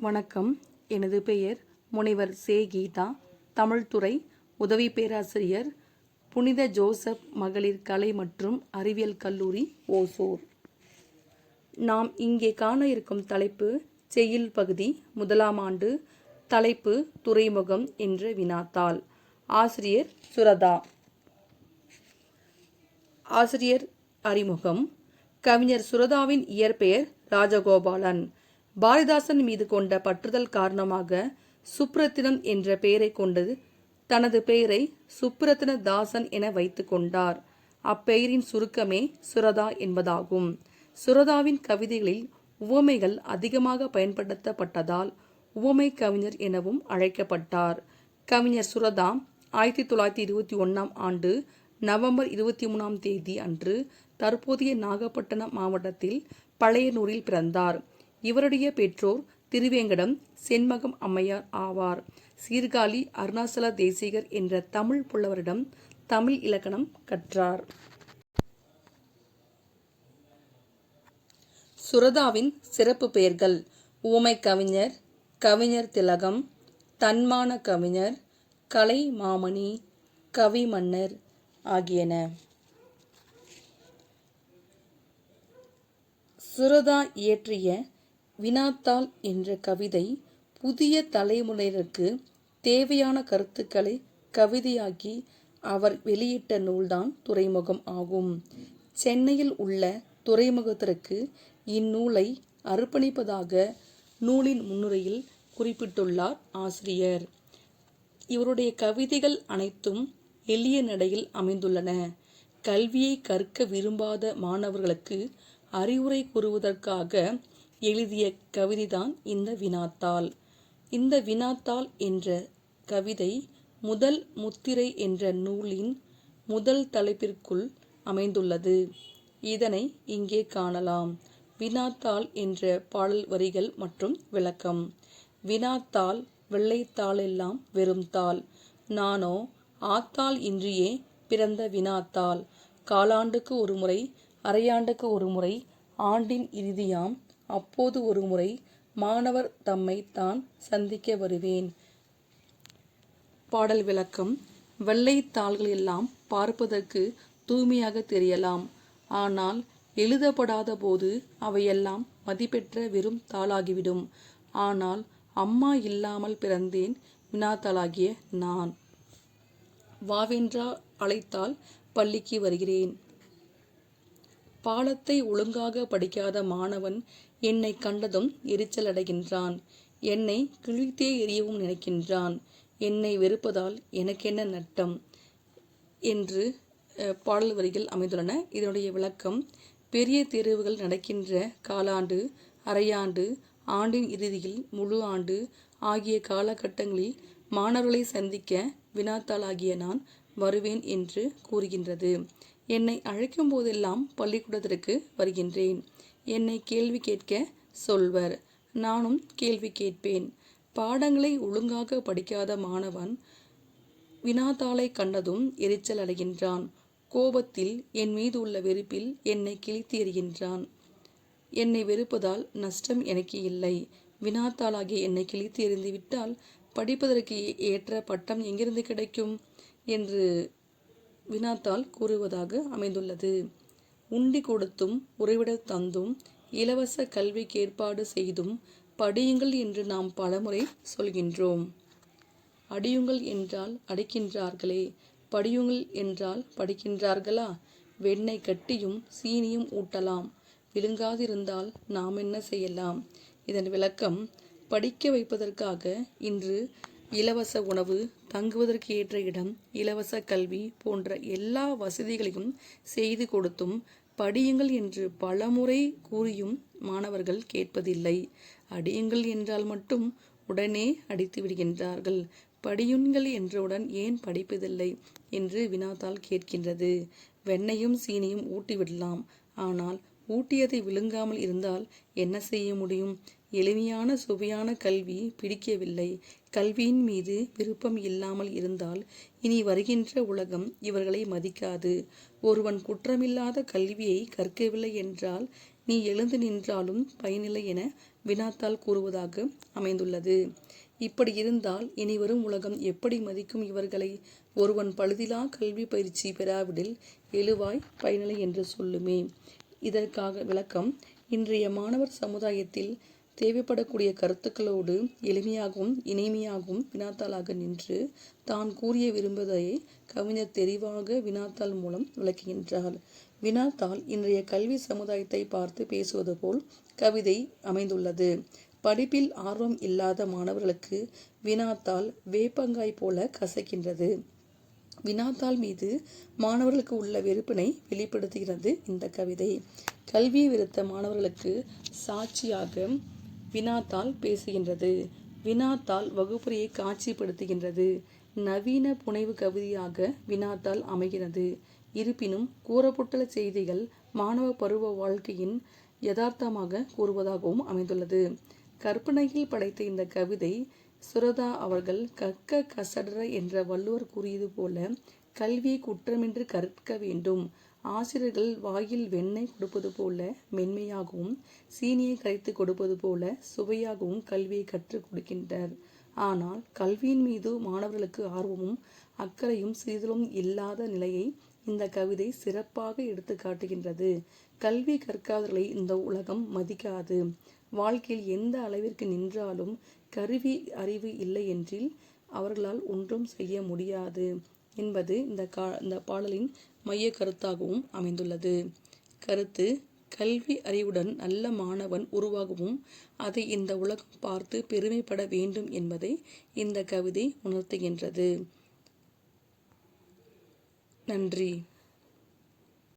வணக்கம். எனது பெயர் முனைவர் சே. கீதா. தமிழ்துறை உதவி பேராசிரியர் புனித ஜோசப் மகளிர் கலை மற்றும் அறிவியல் கல்லூரி ஓசூர். நாம் இங்கே காண இருக்கும் தலைப்பு செய்யுள் பகுதி முதலாம் ஆண்டு தலைப்பு துறைமுகம் என்ற வினாத்தாள். ஆசிரியர் சுரதா. ஆசிரியர் அறிமுகம். கவிஞர் சுரதாவின் இயற்பெயர் ராஜகோபாலன். பாரதிதாசன் மீது கொண்ட பற்றுதல் காரணமாக சுப்ரத்தினம் என்ற பெயரை கொண்டது தனது பெயரை சுப்ரத்தின தாசன் என வைத்து கொண்டார். அப்பெயரின் சுருக்கமே சுரதா என்பதாகும். சுரதாவின் கவிதைகளில் உவமைகள் அதிகமாக பயன்படுத்தப்பட்டதால் உவமை கவிஞர் எனவும் அழைக்கப்பட்டார். கவிஞர் சுரதா ஆயிரத்தி தொள்ளாயிரத்தி இருபத்தி ஒன்றாம் ஆண்டு நவம்பர் இருபத்தி மூணாம் தேதி அன்று தற்போதைய நாகப்பட்டினம் மாவட்டத்தில் பழையனூரில் பிறந்தார். இவருடைய பெற்றோர் திருவேங்கடம் செண்மகம் அம்மையார் ஆவார். சீர்காழி அருணாசல தேசிகர் என்ற தமிழ் புலவரிடம் தமிழ் இலக்கணம் கற்றார். சுரதாவின் சிறப்பு பெயர்கள் ஊமை கவிஞர் கவிஞர் திலகம் தன்மான கவிஞர் கலை மாமணி கவி மன்னர் ஆகியன. சுரதா இயற்றிய வினாத்தாள் என்ற கவிதை புதிய தலைமுறையினருக்கு தேவையான கருத்துக்களை கவிதையாக்கி அவர் வெளியிட்ட நூல்தான் துறைமுகம் ஆகும். சென்னையில் உள்ள துறைமுகத்திற்கு இந்நூலை அர்ப்பணிப்பதாக நூலின் முன்னுரையில் குறிப்பிட்டுள்ளார் ஆசிரியர். இவருடைய கவிதைகள் அனைத்தும் எளிய நடையில் அமைந்துள்ளன. கல்வியை கற்க விரும்பாத மாணவர்களுக்கு அறிவுரை கூறுவதற்காக எழுதிய கவிதைதான் இந்த வினாத்தாள். இந்த வினாத்தாள் என்ற கவிதை முதல் முத்திரை என்ற நூலின் முதல் தலைப்பிற்குள் அமைந்துள்ளது. இதனை இங்கே காணலாம். வினாத்தாள் என்ற பாடல் வரிகள் மற்றும் விளக்கம். வினாத்தாள் வெள்ளைத்தாளெல்லாம் வெறும் தாள். நானோ ஆத்தாள் இன்றியே பிறந்த வினாத்தாள். காலாண்டுக்கு ஒரு முறை அரையாண்டுக்கு ஒரு முறை ஆண்டின் இறுதியாம் அப்போது ஒரு முறை மாணவர் தம்மை தான் சந்திக்க வருவேன். பாடல் விளக்கம். வெள்ளை தாள்கள் எல்லாம் பார்ப்பதற்கு தூய்மையாக தெரியலாம். ஆனால் எழுதப்படாத போது அவையெல்லாம் மதிப்பெற்ற வெறும் தாளாகிவிடும். ஆனால் அம்மா இல்லாமல் பிறந்தேன் வினாத்தாளாகிய நான். வாவென்றா அழைத்தால் பள்ளிக்கு வருகிறேன். பாலத்தை ஒழுங்காக படிக்காத மாணவன் என்னை கண்டதும் எரிச்சல் அடைகின்றான். என்னை கிழித்தே எரியவும் நினைக்கின்றான். என்னை வெறுப்பதால் எனக்கென்ன நட்டம்? என்று பாடல் வரிகள் அமைந்துள்ளன. இதனுடைய விளக்கம் பெரிய தேர்வுகள் நடக்கின்ற காலாண்டு அரையாண்டு ஆண்டின் இறுதியில் முழு ஆண்டு ஆகிய காலகட்டங்களில் மாணவர்களை சந்திக்க வினாத்தாளாகிய நான் வருவேன் என்று கூறுகின்றது. என்னை அழைக்கும் போதெல்லாம் பள்ளிக்கூடத்திற்கு வருகின்றேன். என்னை கேள்வி கேட்க சொல்வர். நானும் கேள்வி கேட்பேன். பாடங்களை ஒழுங்காக படிக்காத மாணவன் வினாத்தாளை கண்டதும் எரிச்சல் அடைகின்றான். கோபத்தில் என் மீது உள்ள வெறுப்பில் என்னை கிழித்து எறிகின்றான். என்னை வெறுப்பதால் நஷ்டம் எனக்கு இல்லை. வினாத்தாளாகிய என்னை கிழித்து எறிந்துவிட்டால் படிப்பதற்கு ஏற்ற பட்டம் எங்கிருந்து கிடைக்கும்? என்று வினாத்தாள் கூறுவதாக அமைந்துள்ளது. உண்டி கொடுத்தும் உறைவிட தந்தும் இலவச கல்விக்கு ஏற்பாடு செய்தும் படியுங்கள் என்று நாம் பலமுறை சொல்கின்றோம். அடியுங்கள் என்றால் அடிக்கின்றார்களே படியுங்கள் என்றால் படிக்கின்றார்களா? வெண்ணெய் கட்டியும் சீனியும் ஊட்டலாம். விழுங்காதிருந்தால் நாம் என்ன செய்யலாம்? இதன் விளக்கம் படிக்க வைப்பதற்காக இன்று இலவச உணவு தங்குவதற்கு ஏற்ற இடம் இலவச கல்வி போன்ற எல்லா வசதிகளையும் செய்து கொடுத்தும் படியுங்கள் என்று பலமுறை கூறியும் மாணவர்கள் கேட்பதில்லை. அடியுங்கள் என்றால் மட்டும் உடனே அடித்து விடுகின்றார்கள். படியுங்கள் என்றவுடன் ஏன் படிப்பதில்லை என்று வினாத்தால் கேட்கின்றது. வெண்ணையும் சீனியும் ஊட்டிவிடலாம். ஆனால் ஊட்டியதை விழுங்காமல் இருந்தால் என்ன செய்ய முடியும்? எளிமையான சுவையான கல்வி பிடிக்கவில்லை. கல்வியின் மீது விருப்பம் இல்லாமல் இருந்தால் இனி வருகின்ற உலகம் இவர்களை மதிக்காது. ஒருவன் குற்றமில்லாத கல்வியை கற்கவில்லை என்றால் நீ எழுந்து நின்றாலும் பயனில்லை என வினாத்தால் கூறுவதாக அமைந்துள்ளது. இப்படி இருந்தால் இனிவரும் உலகம் எப்படி மதிக்கும் இவர்களை? ஒருவன் பழுதிலா கல்வி பயிற்சி பெறாவிடில் எழுவாய் பயனில்லை என்று சொல்லுமே. இதற்காக விளக்கம் இன்றைய மாணவர் சமுதாயத்தில் தேவைப்படக்கூடிய கருத்துக்களோடு எளிமையாகவும் இனிமையாகவும் வினாத்தாளாக நின்று தான் கூறிய விரும்புவதை கவிஞர் தெரிவாக வினாத்தாள் மூலம் விளக்குகின்றார். வினாத்தாள் இன்றைய கல்வி சமுதாயத்தை பார்த்து பேசுவது போல் கவிதை அமைந்துள்ளது. படிப்பில் ஆர்வம் இல்லாத மாணவர்களுக்கு வினாத்தாள் வேப்பங்காய் போல கசக்கின்றது. வினாத்தாள் மீது மாணவர்களுக்கு உள்ள வெறுப்பினை வெளிப்படுத்துகிறது இந்த கவிதை. கல்வி விருத்த மாணவர்களுக்கு சாட்சியாக வினாத்தாள் பேசுகின்றது. வினாத்தாள் வகுப்புரையை காட்சிப்படுத்துகின்றது. நவீன புனைவு கவிதையாக வினாத்தாள் அமைகிறது. இருப்பினும் கூறப்பட்டுள்ள செய்திகள் மாணவ பருவ வாழ்க்கையின் யதார்த்தமாக கூறுவதாகவும் அமைந்துள்ளது. கற்பனையில் படைத்த இந்த கவிதை சுரதா அவர்கள் கற்க கசடர என்ற வள்ளுவர் கூறியது போல கல்வியை குற்றமின்றி கற்க வேண்டும். ஆசிரியர்கள் வாயில் வெண்ணெய் கொடுப்பது போல மென்மையாகவும் சீனியை கரைத்து கொடுப்பது போல சுவையாகவும் கல்வியை கற்றுக் கொடுக்கின்றனர். ஆனால் கல்வியின் மீது மாணவர்களுக்கு ஆர்வமும் அக்கறையும் சிறிதலும் இல்லாத நிலையை இந்த கவிதை சிறப்பாக எடுத்து காட்டுகின்றது. கல்வி கற்காதவர்களை இந்த உலகம் மதிக்காது. வாழ்க்கையில் எந்த அளவிற்கு நின்றாலும் கருவி அறிவு இல்லை என்றில் அவர்களால் ஒன்றும் செய்ய முடியாது என்பது இந்த கா இந்த பாடலின் மைய கருத்தாகவும் அமைந்துள்ளது. கருத்து கல்வி அறிவுடன் நல்ல மாணவன் உருவாகவும் அதை இந்த உலகம் பார்த்து பெருமைப்பட வேண்டும் என்பதை இந்த கவிதை உணர்த்துகின்றது. நன்றி.